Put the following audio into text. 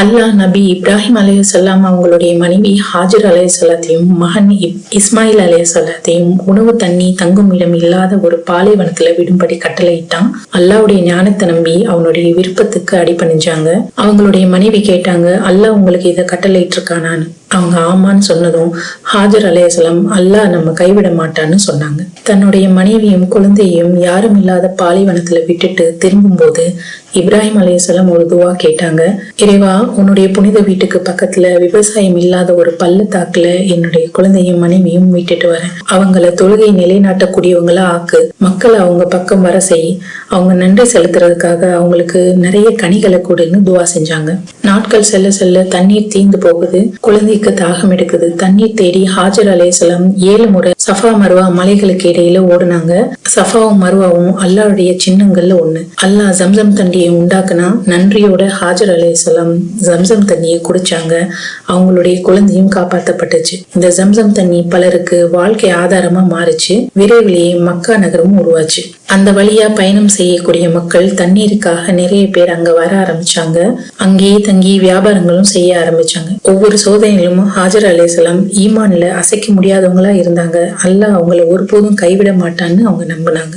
அல்லாஹ் நபி இப்ராஹிம் அலையசல்லாம் அவங்களுடைய மனைவி ஹாஜர் அலையசல்லாத்தையும் மகன் இப்- இஸ்மாயில் அலையசல்லாத்தையும் உணவு தண்ணி தங்கும் இடம் இல்லாத ஒரு பாலைவனத்துல விடும்படி கட்டளையிட்டான். அல்லாஹ்வுடைய ஞானத்தை நம்பி அவனுடைய விருப்பத்துக்கு அடிபணிஞ்சாங்க. அவங்களுடைய மனைவி கேட்டாங்க அல்லாஹ் உங்களுக்கு இதை கட்டளையிட்டு இருக்கானான்னு அவங்க ஆமான்னு சொன்னதும் ஹாஜர் அலையசலம் அல்லாஹ் நம்ம கைவிட மாட்டான்னு சொன்னாங்க. தன்னுடைய மனைவியும் குழந்தையையும் யாரும் இல்லாத பாலைவனத்துல விட்டுட்டு திரும்பும்போது இப்ராஹிம் அலையசலம் ஒரு துவா கேட்டாங்க. இறைவா உன்னுடைய புனித வீட்டுக்கு பக்கத்துல விவசாயம் இல்லாத ஒரு பள்ளத்தாக்குல என்னுடைய குழந்தையும் மனைவியும் விட்டுட்டு வரேன். அவங்கள தொழுகை நிலைநாட்டக்கூடியவங்களா ஆக்கு. மக்களை அவங்க பக்கம் வர செய். அவங்க நன்றி செலுத்துறதுக்காக அவங்களுக்கு நிறைய கனிகளை கொடுன்னு துவா செஞ்சாங்க. நாட்கள் செல்ல செல்ல தண்ணீர் தீந்து போகுது. குழந்தைக்கு தாகம் எடுக்குது. தண்ணீர் தேடி ஹாஜர் அலேசலம் ஏழு முறை சஃபா மருவா மலைகளுக்கு இடையில ஓடுனாங்க. சஃபாவும் மருவாவும் அல்லாவுடைய சின்னங்கள்ல ஒண்ணு. அல்லாஹ் ஜம்சம் தண்ணியை உண்டாக்குனா நன்றியோட ஹாஜர் அலேசலம் ஜம்சம் தண்ணியை குடிச்சாங்க. அவங்களுடைய குழந்தையும் காப்பாத்தப்பட்டுச்சு. இந்த ஜம்சம் தண்ணி பலருக்கு வாழ்க்கை ஆதாரமா மாறுச்சு. விரைவிலேயே மக்கா நகரமும் உருவாச்சு. அந்த வழியா பயணம் செய்யக்கூடிய மக்கள் தண்ணீருக்காக நிறைய பேர் அங்க வர ஆரம்பிச்சாங்க. அங்கேயே தங்கி வியாபாரங்களும் செய்ய ஆரம்பிச்சாங்க. ஒவ்வொரு சோதனையிலும் ஹாஜர் அலைசலாம் ஈமான்ல அசைக்க முடியாதவங்களா இருந்தாங்க. அல்லாஹ் அவங்கள ஒருபோதும் கைவிட மாட்டான்னு அவங்க நம்பினாங்க.